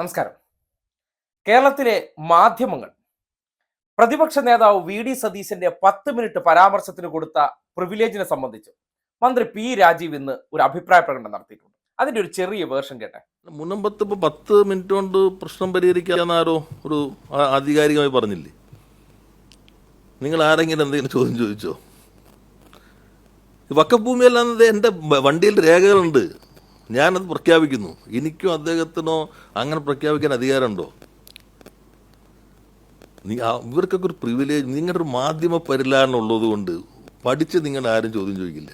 നമസ്കാരം. കേരളത്തിലെ മാധ്യമങ്ങൾ പ്രതിപക്ഷ നേതാവ് വി ഡി സതീശന്റെ പത്ത് മിനിറ്റ് പരാമർശത്തിന് കൊടുത്ത പ്രിവിലേജിനെ സംബന്ധിച്ച് മന്ത്രി പി രാജീവ് ഇന്ന് ഒരു അഭിപ്രായ പ്രകടനം നടത്തിയിട്ടുണ്ട്. അതിന്റെ ഒരു ചെറിയ വേർഷൻ കേട്ടെ. മുനമ്പത്ത് ഇപ്പൊ പത്ത് മിനിറ്റ് കൊണ്ട് പ്രശ്നം പരിഹരിക്കാനാരോ ഒരു ആധികാരികമായി പറഞ്ഞില്ലേ? നിങ്ങൾ ആരെങ്കിലും എന്തെങ്കിലും ചോദ്യം ചോദിച്ചോ? വക്കഭൂമിയല്ലാന്നത് എന്റെ വണ്ടിയിൽ രേഖകളുണ്ട്. ഞാനത് പ്രഖ്യാപിക്കുന്നു. എനിക്കും അദ്ദേഹത്തിനോ അങ്ങനെ പ്രഖ്യാപിക്കാൻ അധികാരമുണ്ടോ? നീ ഇവർക്കൊക്കെ ഒരു പ്രിവിലേജ് നിങ്ങളുടെ ഒരു മാധ്യമ പരിലാരണം ഉള്ളത് കൊണ്ട് പഠിച്ച് നിങ്ങൾ ആരും ചോദ്യം ചോദിക്കില്ല.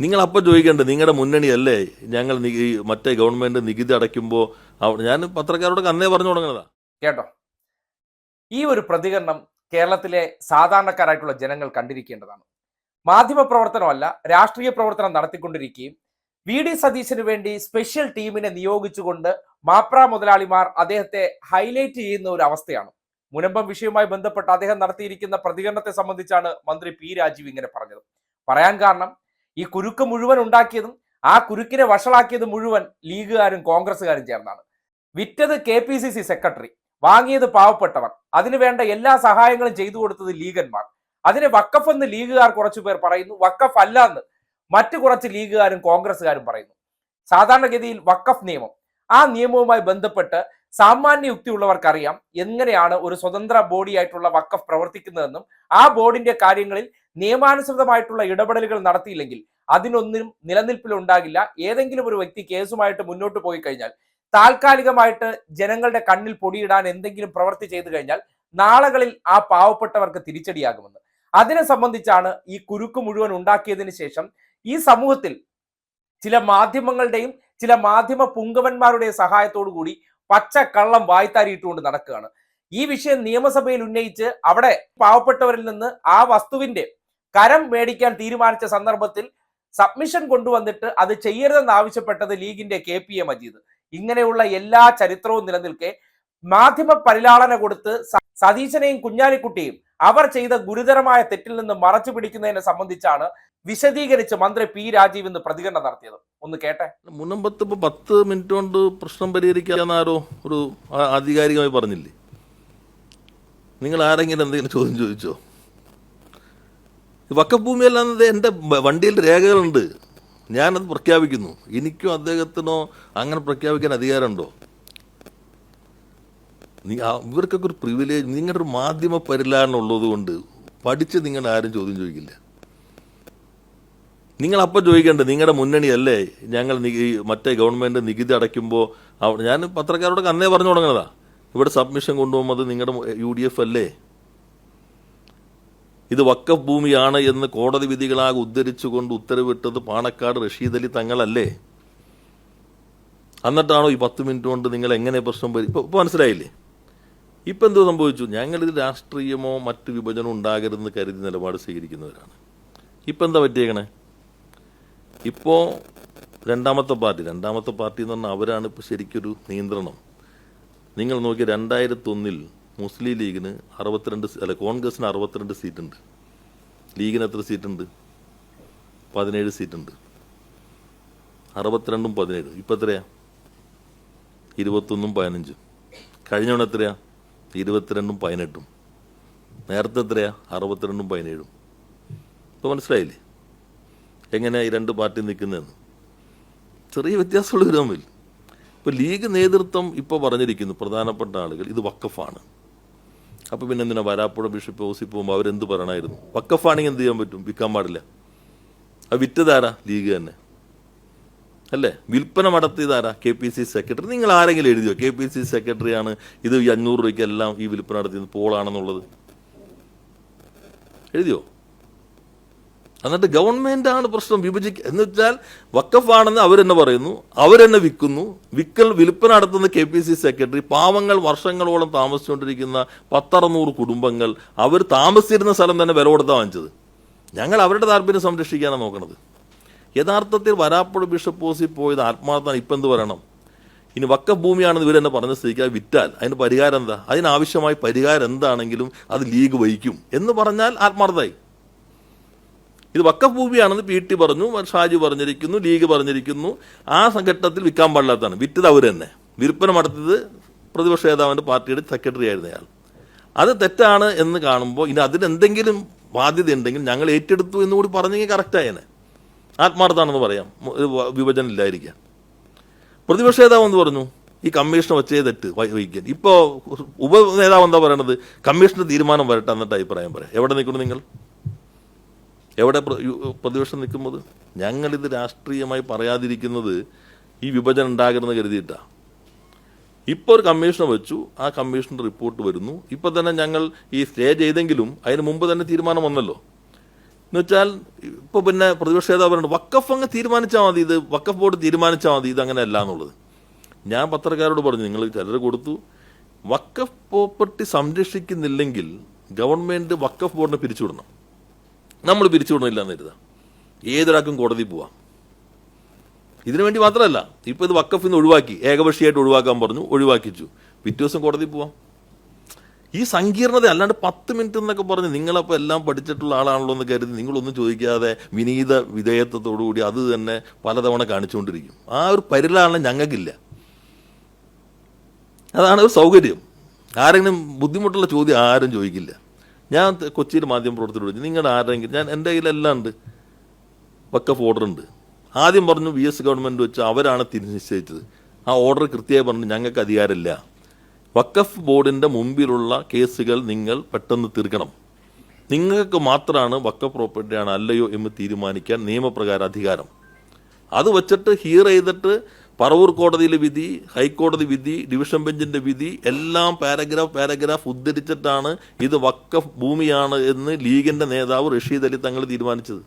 നിങ്ങൾ അപ്പം ചോദിക്കണ്ടേ നിങ്ങളുടെ മുന്നണിയല്ലേ ഞങ്ങൾ മറ്റേ ഗവൺമെന്റ് നികുതി അടയ്ക്കുമ്പോൾ ഞാൻ പത്രക്കാരോടൊക്കെ അന്നേ പറഞ്ഞു തുടങ്ങുന്നതാ. കേട്ടോ? ഈ ഒരു പ്രതികരണം കേരളത്തിലെ സാധാരണക്കാരായിട്ടുള്ള ജനങ്ങൾ കണ്ടിരിക്കേണ്ടതാണ്. മാധ്യമ പ്രവർത്തനമല്ല രാഷ്ട്രീയ പ്രവർത്തനം നടത്തിക്കൊണ്ടിരിക്കുകയും വി ഡി സതീശന് വേണ്ടി സ്പെഷ്യൽ ടീമിനെ നിയോഗിച്ചുകൊണ്ട് മാപ്ര മുതലാളിമാർ അദ്ദേഹത്തെ ഹൈലൈറ്റ് ചെയ്യുന്ന ഒരു അവസ്ഥയാണ്. മുനമ്പം വിഷയവുമായി ബന്ധപ്പെട്ട് അദ്ദേഹം നടത്തിയിരിക്കുന്ന പ്രതികരണത്തെ സംബന്ധിച്ചാണ് മന്ത്രി പി രാജീവ് ഇങ്ങനെ പറഞ്ഞത്. പറയാൻ കാരണം ഈ കുരുക്ക് മുഴുവൻ ഉണ്ടാക്കിയതും ആ കുരുക്കിനെ വഷളാക്കിയത് മുഴുവൻ ലീഗുകാരും കോൺഗ്രസ്സുകാരും ചേർന്നാണ്. വിറ്റത് K P C C secretary വാങ്ങിയത് പാവപ്പെട്ടവർ. അതിനുവേണ്ട എല്ലാ സഹായങ്ങളും ചെയ്തു കൊടുത്തത് ലീഗന്മാർ. അതിനെ വക്കഫ് എന്ന് ലീഗുകാർ കുറച്ചു പേർ പറയുന്നു. വക്കഫ് അല്ല എന്ന് മറ്റു കുറച്ച് ലീഗുകാരും കോൺഗ്രസ്സുകാരും പറയുന്നു. സാധാരണഗതിയിൽ വക്കഫ് നിയമം. ആ നിയമവുമായി ബന്ധപ്പെട്ട് സാമാന്യ യുക്തിയുള്ളവർക്കറിയാം എങ്ങനെയാണ് ഒരു സ്വതന്ത്ര ബോഡി ആയിട്ടുള്ള വക്കഫ് പ്രവർത്തിക്കുന്നതെന്നും ആ ബോർഡിന്റെ കാര്യങ്ങളിൽ നിയമാനുസൃതമായിട്ടുള്ള ഇടപെടലുകൾ നടത്തിയില്ലെങ്കിൽ അതിനൊന്നും നിലനിൽപ്പിലുണ്ടാകില്ല. ഏതെങ്കിലും ഒരു വ്യക്തി കേസുമായിട്ട് മുന്നോട്ട് പോയി കഴിഞ്ഞാൽ താൽക്കാലികമായിട്ട് ജനങ്ങളുടെ കണ്ണിൽ പൊടിയിടാൻ എന്തെങ്കിലും പ്രവൃത്തി ചെയ്തു കഴിഞ്ഞാൽ നാളുകളിൽ ആ പാവപ്പെട്ടവർക്ക് തിരിച്ചടിയാകുമെന്ന്. അതിനെ സംബന്ധിച്ചാണ് ഈ കുരുക്ക് മുഴുവൻ ഉണ്ടാക്കിയതിന് ശേഷം ഈ സമൂഹത്തിൽ ചില മാധ്യമങ്ങളുടെയും ചില മാധ്യമ പുങ്കവന്മാരുടെയും സഹായത്തോടു കൂടി പച്ച കള്ളം വായ്ത്താരിയിട്ടുകൊണ്ട് നടക്കുകയാണ്. ഈ വിഷയം നിയമസഭയിൽ ഉന്നയിച്ച് അവിടെ പാവപ്പെട്ടവരിൽ നിന്ന് ആ വസ്തുവിന്റെ കരം മേടിക്കാൻ തീരുമാനിച്ച സന്ദർഭത്തിൽ സബ്മിഷൻ കൊണ്ടുവന്നിട്ട് അത് ചെയ്യരുതെന്ന് ആവശ്യപ്പെട്ടത് ലീഗിന്റെ കെ പി എ മജീദ്. ഇങ്ങനെയുള്ള എല്ലാ ചരിത്രവും നിലനിൽക്കെ മാധ്യമ പരിലാളന കൊടുത്ത് സതീശനെയും കുഞ്ഞാലിക്കുട്ടിയും അവർ ചെയ്ത ഗുരുതരമായ തെറ്റിൽ നിന്ന് മറച്ചു പിടിക്കുന്നതിനെ സംബന്ധിച്ചാണ് വിശദീകരിച്ച് മന്ത്രി പി രാജീവ് ഇന്ന് പ്രതികരണം നടത്തിയത്. ഒന്ന് കേട്ടെ. മുനമ്പത്ത് ഇപ്പൊ പത്ത് മിനിറ്റ് കൊണ്ട് പ്രശ്നം പരിഹരിക്കാന്നാരോ ഒരു ആധികാരികമായി പറഞ്ഞില്ലേ? നിങ്ങൾ ആരെങ്കിലും എന്തെങ്കിലും ചോദ്യം ചോദിച്ചോ? വക്കഭൂമി അല്ലാതെ എന്റെ വണ്ടിയിൽ രേഖകളുണ്ട്. ഞാനത് പ്രഖ്യാപിക്കുന്നു. എനിക്കോ അദ്ദേഹത്തിനോ അങ്ങനെ പ്രഖ്യാപിക്കാൻ അധികാരമുണ്ടോ? ഇവർക്കൊക്കെ ഒരു പ്രിവിലേജ് നിങ്ങളുടെ ഒരു മാധ്യമ പരിലാണ് ഉള്ളത് കൊണ്ട് പഠിച്ച് നിങ്ങൾ ആരും ചോദ്യം ചോദിക്കില്ല. നിങ്ങൾ അപ്പം ചോദിക്കണ്ടേ നിങ്ങളുടെ മുന്നണിയല്ലേ ഞങ്ങൾ മറ്റേ ഗവൺമെന്റ് നികുതി അടയ്ക്കുമ്പോൾ ഞാൻ പത്രക്കാരോടൊക്കെ അന്നേ പറഞ്ഞു തുടങ്ങുന്നതാ. ഇവിടെ സബ്മിഷൻ കൊണ്ടുപോകുമ്പോൾ നിങ്ങളുടെ യു ഡി എഫ് അല്ലേ? ഇത് വക്കഫ് ഭൂമിയാണ് എന്ന് കോടതി വിധികളാകെ ഉദ്ധരിച്ചുകൊണ്ട് ഉത്തരവിട്ടത് പാണക്കാട് റഷീദ് അലി തങ്ങളല്ലേ? എന്നിട്ടാണോ ഈ പത്ത് മിനിറ്റ് കൊണ്ട് നിങ്ങൾ എങ്ങനെ പ്രശ്നം പരി ഇപ്പൊ ഇപ്പൊ മനസ്സിലായില്ലേ? ഇപ്പം എന്തോ സംഭവിച്ചു? ഞങ്ങളിത് രാഷ്ട്രീയമോ മറ്റ് വിഭജനമോ ഉണ്ടാകരുതെന്ന് കരുതി നിലപാട് സ്വീകരിക്കുന്നവരാണ്. ഇപ്പം എന്താ പറ്റിയേക്കണേ? ഇപ്പോൾ രണ്ടാമത്തെ പാർട്ടി രണ്ടാമത്തെ പാർട്ടി എന്ന് പറഞ്ഞാൽ അവരാണ് ഇപ്പോൾ ശരിക്കൊരു നിയന്ത്രണം. നിങ്ങൾ നോക്കി രണ്ടായിരത്തി ഒന്നിൽ മുസ്ലിം ലീഗിന് അറുപത്തിരണ്ട് അല്ല കോൺഗ്രസിന് അറുപത്തിരണ്ട് സീറ്റുണ്ട്. ലീഗിന് എത്ര സീറ്റുണ്ട്? പതിനേഴ് സീറ്റുണ്ട്. അറുപത്തിരണ്ടും പതിനേഴും. ഇപ്പം എത്രയാ? ഇരുപത്തൊന്നും പതിനഞ്ചും. കഴിഞ്ഞവണ എത്രയാണ് എത്രയാ? ഇരുപത്തിരണ്ടും പതിനെട്ടും. നേരത്തെ എത്രയാ? അറുപത്തിരണ്ടും പതിനേഴും. ഇപ്പോൾ മനസ്സിലായില്ലേ? എങ്ങനെയാണ് ഈ രണ്ട് പാർട്ടി നിൽക്കുന്നതെന്ന്? ചെറിയ വ്യത്യാസമുള്ള ഒരു തമ്മിൽ. ഇപ്പോൾ ലീഗ് നേതൃത്വം ഇപ്പോൾ പറഞ്ഞിരിക്കുന്നു പ്രധാനപ്പെട്ട ആളുകൾ ഇത് വക്കഫാണ് അപ്പോൾ പിന്നെ എന്തിനാ? വരാപ്പുഴ ബിഷപ്പ് ഓസി പോകുമ്പോൾ അവരെന്ത് പറയണമായിരുന്നു വക്കഫാണെങ്കിൽ എന്ത് ചെയ്യാൻ പറ്റും? വിൽക്കാൻ പാടില്ല. അത് വിറ്റതാരാ? ലീഗ് തന്നെ. അല്ലേ? വിൽപ്പന നടത്തിയതാരാ? കെ പി സി സെക്രട്ടറി നിങ്ങൾ ആരെങ്കിലും എഴുതിയോ? കെ പി സി സെക്രട്ടറിയാണ് ഇത് ഈ അഞ്ഞൂറ് രൂപയ്ക്കെല്ലാം ഈ വിൽപ്പന നടത്തിയത്. പോളാണെന്നുള്ളത് എഴുതിയോ? എന്നിട്ട് ഗവൺമെന്റ് ആണ് പ്രശ്നം വിഭജിക്കുക എന്ന് വെച്ചാൽ വക്കഫാണെന്ന് അവരെന്നെ പറയുന്നു. അവരെന്നെ വിൽക്കുന്നു. വിക്കൽ വിൽപ്പന നടത്തുന്ന കെ പി സി സെക്രട്ടറി പാവങ്ങൾ വർഷങ്ങളോളം താമസിച്ചുകൊണ്ടിരിക്കുന്ന പത്തറുന്നൂറ് കുടുംബങ്ങൾ അവർ താമസിച്ചിരുന്ന സ്ഥലം തന്നെ വില കൊടുത്താ വാങ്ങിച്ചത്. ഞങ്ങൾ അവരുടെ താല്പര്യം സംരക്ഷിക്കാനാണ് നോക്കണത്. യഥാർത്ഥത്തിൽ വരാപ്പുഴ ബിഷപ്പ് ഹൗസിൽ പോയത് ആത്മാർത്ഥമാണ്. ഇപ്പം എന്ത് പറയണം? ഇനി വക്കഫ് ഭൂമിയാണെന്ന് തന്നെ പറഞ്ഞ സ്ഥിതിക്ക് വിറ്റാൽ അതിന് പരിഹാരം എന്താ? അതിനാവശ്യമായ പരിഹാരം എന്താണെങ്കിലും അത് ലീഗ് വഹിക്കും എന്ന് പറഞ്ഞാൽ ആത്മാർത്ഥമായി. ഇത് വക്കഫ് ഭൂമിയാണെന്ന് പി ടി പറഞ്ഞു ഷാജി പറഞ്ഞിരിക്കുന്നു ലീഗ് പറഞ്ഞിരിക്കുന്നു. ആ ഘട്ടത്തിൽ വിൽക്കാൻ പാടില്ലാത്തതാണ്. വിറ്റത് അവർ തന്നെ വിൽപ്പന നടത്തിയത് പ്രതിപക്ഷ നേതാവിന്റെ പാർട്ടിയുടെ സെക്രട്ടറി ആയിരുന്നു അയാൾ. അത് തെറ്റാണ് എന്ന് കാണുമ്പോൾ ഇനി അതിനെന്തെങ്കിലും ബാധ്യത ഉണ്ടെങ്കിൽ ഞങ്ങൾ ഏറ്റെടുത്തു എന്നുകൂടി പറഞ്ഞെങ്കിൽ കറക്റ്റായേനെ ആത്മാർത്ഥമാണെന്ന് പറയാം. വിഭജനമില്ലായിരിക്കാം. പ്രതിപക്ഷ നേതാവ് എന്ന് പറഞ്ഞു? ഈ കമ്മീഷൻ വെച്ചേ തെറ്റ് വഹിക്കാൻ. ഇപ്പോൾ ഉപ നേതാവ് എന്താ പറയണത്? കമ്മീഷന്റെ തീരുമാനം വരട്ടെ എന്നിട്ട് അഭിപ്രായം പറയാം. എവിടെ നിൽക്കുന്നു നിങ്ങൾ? എവിടെ പ്രതിപക്ഷം നിൽക്കുന്നത്? ഞങ്ങളിത് രാഷ്ട്രീയമായി പറയാതിരിക്കുന്നത് ഈ വിഭജനം ഉണ്ടാകരുതെന്ന് കരുതിയിട്ടാണ് ഇപ്പോൾ ഒരു കമ്മീഷൻ വെച്ചു. ആ കമ്മീഷന്റെ റിപ്പോർട്ട് വരുന്നു. ഇപ്പോൾ തന്നെ ഞങ്ങൾ ഈ സ്റ്റേ ചെയ്തെങ്കിലും അതിന് മുമ്പ് തന്നെ തീരുമാനം വന്നല്ലോ. എന്ന് വെച്ചാൽ ഇപ്പോൾ പിന്നെ പ്രതിപക്ഷ നേതാവ് പറയുന്നത് വക്കഫ് അങ്ങ് തീരുമാനിച്ചാൽ മതി ഇത് വക്കഫ് ബോർഡ് തീരുമാനിച്ചാൽ മതി ഇത് അങ്ങനെ അല്ല എന്നുള്ളത്. ഞാൻ പത്രക്കാരോട് പറഞ്ഞു നിങ്ങൾ ചിലർ കൊടുത്തു വക്കഫ് പ്രോപ്പർട്ടി സംരക്ഷിക്കുന്നില്ലെങ്കിൽ ഗവൺമെന്റ് വക്കഫ് ബോർഡിനെ പിരിച്ചുവിടണം. നമ്മൾ പിരിച്ചുവിടണില്ല എന്ന് കരുതാം. ഏതൊരാൾക്കും കോടതി പോവാം. ഇതിനു വേണ്ടി മാത്രമല്ല ഇപ്പോൾ ഇത് വക്കഫ് നിന്ന് ഒഴിവാക്കി ഏകപക്ഷീയമായിട്ട് ഒഴിവാക്കാൻ പറഞ്ഞു ഒഴിവാക്കിച്ചു. പിറ്റേ ദിവസം കോടതി പോവാം. ഈ സങ്കീർണത അല്ലാണ്ട് പത്ത് മിനിറ്റ് എന്നൊക്കെ പറഞ്ഞ് നിങ്ങളപ്പോൾ എല്ലാം പഠിച്ചിട്ടുള്ള ആളാണല്ലോ എന്ന് കരുതി നിങ്ങളൊന്നും ചോദിക്കാതെ വിനീത വിധേയത്വത്തോടു കൂടി അത് തന്നെ പലതവണ കാണിച്ചുകൊണ്ടിരിക്കും. ആ ഒരു പരിലാളനം ഞങ്ങൾക്കില്ല. അതാണ് ഒരു സൗകര്യം. ആരെങ്കിലും ബുദ്ധിമുട്ടുള്ള ചോദ്യം ആരും ചോദിക്കില്ല. ഞാൻ കൊച്ചിയിൽ മാധ്യമ പ്രവർത്തനം ചോദിച്ചു നിങ്ങളുടെ ആരെങ്കിലും ഞാൻ എന്റെ കയ്യിലെല്ലാം ഉണ്ട്. വക്കഫ് ഓർഡർ ഉണ്ട്. ആദ്യം പറഞ്ഞു വി എസ് ഗവൺമെന്റ് വെച്ച് അവരാണ് തിരി നിശ്ചയിച്ചത്. ആ ഓർഡർ കൃത്യമായി പറഞ്ഞു ഞങ്ങൾക്ക് അധികാരമില്ല. വക്കഫ് ബോർഡിന്റെ മുമ്പിലുള്ള കേസുകൾ നിങ്ങൾ പെട്ടെന്ന് തീർക്കണം നിങ്ങൾക്ക് മാത്രമാണ് വക്കഫ് പ്രോപ്പർട്ടിയാണ് അല്ലയോ എന്ന് തീരുമാനിക്കാൻ നിയമപ്രകാരം അധികാരം. അത് വച്ചിട്ട് ഹിയർ ചെയ്തിട്ട് പറവൂർ കോടതിയിലെ വിധി ഹൈക്കോടതി വിധി ഡിവിഷൻ ബെഞ്ചിന്റെ വിധി എല്ലാം പാരഗ്രാഫ് പാരഗ്രാഫ് ഉദ്ധരിച്ചിട്ടാണ് ഇത് വക്കഫ് ഭൂമിയാണ് എന്ന് ലീഗിന്റെ നേതാവ് റഷീദ് അലി തങ്ങൾ തീരുമാനിച്ചത്.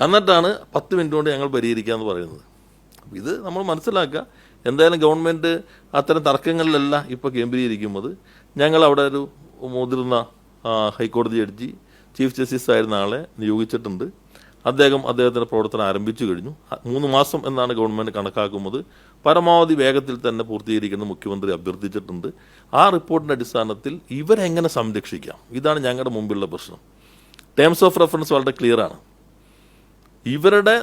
എന്നിട്ടാണ് പത്ത് മിനിറ്റ് കൊണ്ട് ഞങ്ങൾ പരിഹരിക്കാമെന്ന് പറയുന്നത്. ഇത് നമ്മൾ മനസ്സിലാക്കുക എന്തായാലും ഗവൺമെന്റ് അത്തരം തർക്കങ്ങളിലല്ല ഇപ്പോൾ കേന്ദ്രീകരിക്കുന്നത്. ഞങ്ങൾ അവിടെ ഒരു മുതിർന്ന ഹൈക്കോടതി ജഡ്ജി ചീഫ് ജസ്റ്റിസ് ആയിരുന്ന ആളെ നിയോഗിച്ചിട്ടുണ്ട്. അദ്ദേഹം അദ്ദേഹത്തിന്റെ പ്രവർത്തനം ആരംഭിച്ചു കഴിഞ്ഞു. മൂന്ന് മാസം എന്നാണ് ഗവൺമെന്റ് കണക്കാക്കുന്നത്. പരമാവധി വേഗത്തിൽ തന്നെ പൂർത്തീകരിക്കുന്ന മുഖ്യമന്ത്രി അഭ്യർത്ഥിച്ചിട്ടുണ്ട്. ആ റിപ്പോർട്ടിന്റെ അടിസ്ഥാനത്തിൽ ഇവരെങ്ങനെ സംരക്ഷിക്കാം? ഇതാണ് ഞങ്ങളുടെ മുമ്പിലുള്ള പ്രശ്നം. ടേംസ് ഓഫ് റെഫറൻസ് വളരെ ക്ലിയറാണ് ഇവരുടെ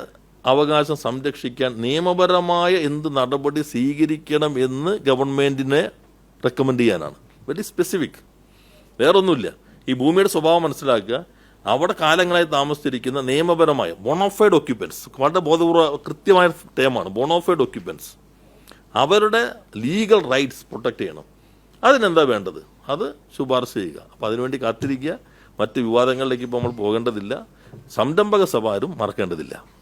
അവകാശം സംരക്ഷിക്കാൻ നിയമപരമായ എന്ത് നടപടി സ്വീകരിക്കണം എന്ന് ഗവൺമെന്റിനെ റെക്കമെൻഡ് ചെയ്യാനാണ്. വെരി സ്പെസിഫിക് വേറൊന്നുമില്ല. ഈ ഭൂമിയുടെ സ്വഭാവം മനസ്സിലാക്കുക. അവിടെ കാലങ്ങളായി താമസിച്ചിരിക്കുന്ന നിയമപരമായ ബോണോഫൈഡ് ഒക്യുപ്പൻസ് വളരെ ബോധപൂർവ കൃത്യമായ ടേമാണ് ബോണോഫൈഡ് ഒക്യുപ്പൻസ് അവരുടെ ലീഗൽ റൈറ്റ്സ് പ്രൊട്ടക്റ്റ് ചെയ്യണം. അതിനെന്താ വേണ്ടത്? അത് ശുപാർശ ചെയ്യുക. അപ്പം അതിനുവേണ്ടി കാത്തിരിക്കുക. മറ്റ് വിവാദങ്ങളിലേക്ക് ഇപ്പോൾ നമ്മൾ പോകേണ്ടതില്ല. സംരംഭക സഭ ആരും മറക്കേണ്ടതില്ല.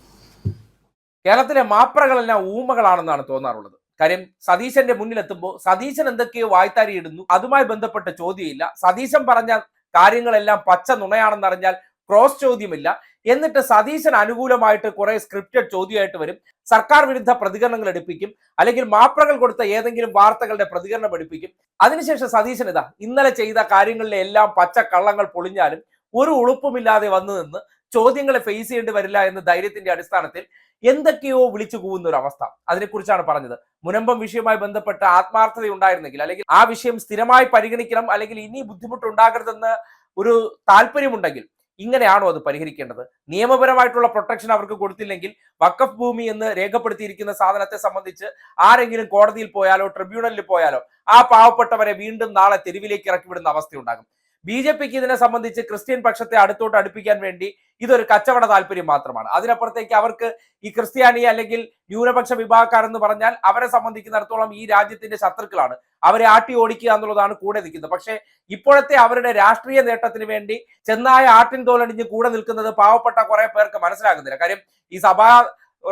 കേരളത്തിലെ മാപ്രകളെല്ലാം ഊമകളാണെന്നാണ് തോന്നാറുള്ളത്. കാര്യം സതീശന്റെ മുന്നിലെത്തുമ്പോൾ സതീശൻ എന്തൊക്കെയോ വായ്ത്താരി ഇടുന്നു. അതുമായി ബന്ധപ്പെട്ട ചോദ്യമില്ല. സതീശൻ പറഞ്ഞ കാര്യങ്ങളെല്ലാം പച്ച നുണയാണെന്നറിഞ്ഞാൽ ക്രോസ് ചോദ്യമില്ല. എന്നിട്ട് സതീശൻ അനുകൂലമായിട്ട് കുറെ സ്ക്രിപ്റ്റഡ് ചോദ്യമായിട്ട് വരും. സർക്കാർ വിരുദ്ധ പ്രതികരണങ്ങൾ എടുപ്പിക്കും. അല്ലെങ്കിൽ മാപ്രകൾ കൊടുത്ത ഏതെങ്കിലും വാർത്തകളുടെ പ്രതികരണം എടുപ്പിക്കും. അതിനുശേഷം സതീശൻ ഇതാ ഇന്നലെ ചെയ്ത കാര്യങ്ങളിലെ എല്ലാം പച്ച കള്ളങ്ങൾ പൊളിഞ്ഞാലും ഒരു ഉളുപ്പുമില്ലാതെ വന്നു നിന്ന് ചോദ്യങ്ങളെ ഫേസ് ചെയ്യേണ്ടി വരില്ല എന്ന ധൈര്യത്തിന്റെ അടിസ്ഥാനത്തിൽ എന്തൊക്കെയോ വിളിച്ചു കൂവുന്ന ഒരു അവസ്ഥ. അതിനെക്കുറിച്ചാണ് പറഞ്ഞത്. മുനമ്പം വിഷയവുമായി ബന്ധപ്പെട്ട ആത്മാർത്ഥത ഉണ്ടായിരുന്നെങ്കിൽ അല്ലെങ്കിൽ ആ വിഷയം സ്ഥിരമായി പരിഗണിക്കണം അല്ലെങ്കിൽ ഇനി ബുദ്ധിമുട്ടുണ്ടാകരുതെന്ന് ഒരു താല്പര്യമുണ്ടെങ്കിൽ ഇങ്ങനെയാണോ അത് പരിഹരിക്കേണ്ടത്? നിയമപരമായിട്ടുള്ള പ്രൊട്ടക്ഷൻ അവർക്ക് കൊടുത്തില്ലെങ്കിൽ വക്കഫ് ഭൂമി എന്ന് രേഖപ്പെടുത്തിയിരിക്കുന്ന സാധനത്തെ സംബന്ധിച്ച് ആരെങ്കിലും കോടതിയിൽ പോയാലോ ട്രിബ്യൂണലിൽ പോയാലോ ആ പാവപ്പെട്ടവരെ വീണ്ടും നാളെ തെരുവിലേക്ക് ഇറക്കിവിടുന്ന അവസ്ഥയുണ്ടാകും. ബി ജെ പിക്ക് ഇതിനെ സംബന്ധിച്ച് ക്രിസ്ത്യൻ പക്ഷത്തെ അടുത്തോട്ട് അടുപ്പിക്കാൻ വേണ്ടി ഇതൊരു കച്ചവട താല്പര്യം മാത്രമാണ്. അതിനപ്പുറത്തേക്ക് അവർക്ക് ഈ ക്രിസ്ത്യാനി അല്ലെങ്കിൽ ന്യൂനപക്ഷ വിഭാഗക്കാർ എന്ന് പറഞ്ഞാൽ അവരെ സംബന്ധിക്കുന്നിടത്തോളം ഈ രാജ്യത്തിന്റെ ശത്രുക്കളാണ്. അവരെ ആട്ടി ഓടിക്കുക എന്നുള്ളതാണ് കൂടെ നിൽക്കുന്നത്. പക്ഷേ ഇപ്പോഴത്തെ അവരുടെ രാഷ്ട്രീയ നേട്ടത്തിന് വേണ്ടി ചെന്നായ ആട്ടിൻ തോലടിഞ്ഞ് കൂടെ നിൽക്കുന്നത് പാവപ്പെട്ട കുറെ പേർക്ക് മനസ്സിലാകുന്നില്ല. കാര്യം ഈ സഭാ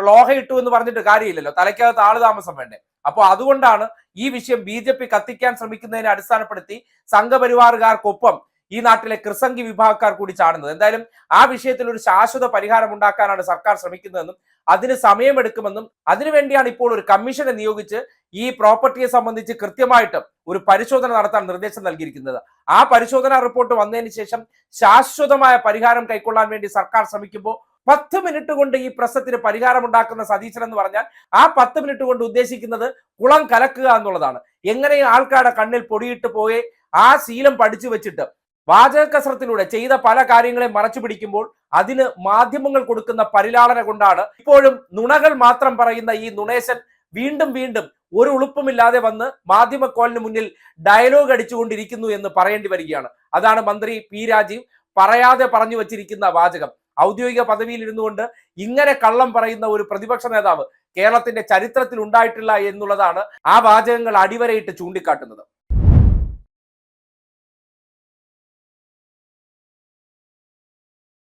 ലോഹ ഇട്ടു എന്ന് പറഞ്ഞിട്ട് കാര്യമില്ലല്ലോ. തലയ്ക്കകത്ത് ആൾ താമസം വേണ്ടേ. അപ്പോൾ അതുകൊണ്ടാണ് ഈ വിഷയം ബി ജെ പി കത്തിക്കാൻ ശ്രമിക്കുന്നതിനെ അടിസ്ഥാനപ്പെടുത്തി സംഘപരിവാറുകാർക്കൊപ്പം ഈ നാട്ടിലെ ക്രിസംഗി വിഭാഗക്കാർ കൂടി ചാടുന്നത്. എന്തായാലും ആ വിഷയത്തിൽ ഒരു ശാശ്വത പരിഹാരം ഉണ്ടാക്കാനാണ് സർക്കാർ ശ്രമിക്കുന്നതെന്നും അതിന് സമയമെടുക്കുമെന്നും അതിനുവേണ്ടിയാണ് ഇപ്പോൾ ഒരു കമ്മീഷനെ നിയോഗിച്ച് ഈ പ്രോപ്പർട്ടിയെ സംബന്ധിച്ച് കൃത്യമായിട്ട് ഒരു പരിശോധന നടത്താൻ നിർദ്ദേശം നൽകിയിരിക്കുന്നത്. ആ പരിശോധനാ റിപ്പോർട്ട് വന്നതിന് ശേഷം ശാശ്വതമായ പരിഹാരം കൈക്കൊള്ളാൻ വേണ്ടി സർക്കാർ ശ്രമിക്കുമ്പോൾ പത്ത് മിനിറ്റ് കൊണ്ട് ഈ പ്രശ്നത്തിന് പരിഹാരം ഉണ്ടാക്കുന്ന സതീശൻ എന്ന് പറഞ്ഞാൽ ആ പത്ത് മിനിറ്റ് കൊണ്ട് ഉദ്ദേശിക്കുന്നത് കുളം കലക്കുക എന്നുള്ളതാണ്. എങ്ങനെ ആൾക്കാരുടെ കണ്ണിൽ പൊടിയിട്ട് പോയി ആ ശീലം പഠിച്ചു വെച്ചിട്ട് വാചക കസരത്തിലൂടെ ചെയ്ത പല കാര്യങ്ങളെ മറച്ചു പിടിക്കുമ്പോൾ അതിന് മാധ്യമങ്ങൾ കൊടുക്കുന്ന പരിലാളന കൊണ്ടാണ് ഇപ്പോഴും നുണകൾ മാത്രം പറയുന്ന ഈ നുണേശൻ വീണ്ടും വീണ്ടും ഒരു ഉളുപ്പുമില്ലാതെ വന്ന് മാധ്യമക്കോലിന് മുന്നിൽ ഡയലോഗ് അടിച്ചുകൊണ്ടിരിക്കുന്നു എന്ന് പറയേണ്ടി വരികയാണ്. അതാണ് മന്ത്രി പി രാജീവ് പറയാതെ പറഞ്ഞു വച്ചിരിക്കുന്ന വാചകം. ഔദ്യോഗിക പദവിയിൽ ഇരുന്നുകൊണ്ട് ഇങ്ങനെ കള്ളം പറയുന്ന ഒരു പ്രതിപക്ഷ നേതാവ് കേരളത്തിന്റെ ചരിത്രത്തിൽ ഉണ്ടായിട്ടില്ല എന്നുള്ളതാണ് ആ വാചകങ്ങൾ അടിവരയിട്ട് ചൂണ്ടിക്കാട്ടുന്നത്.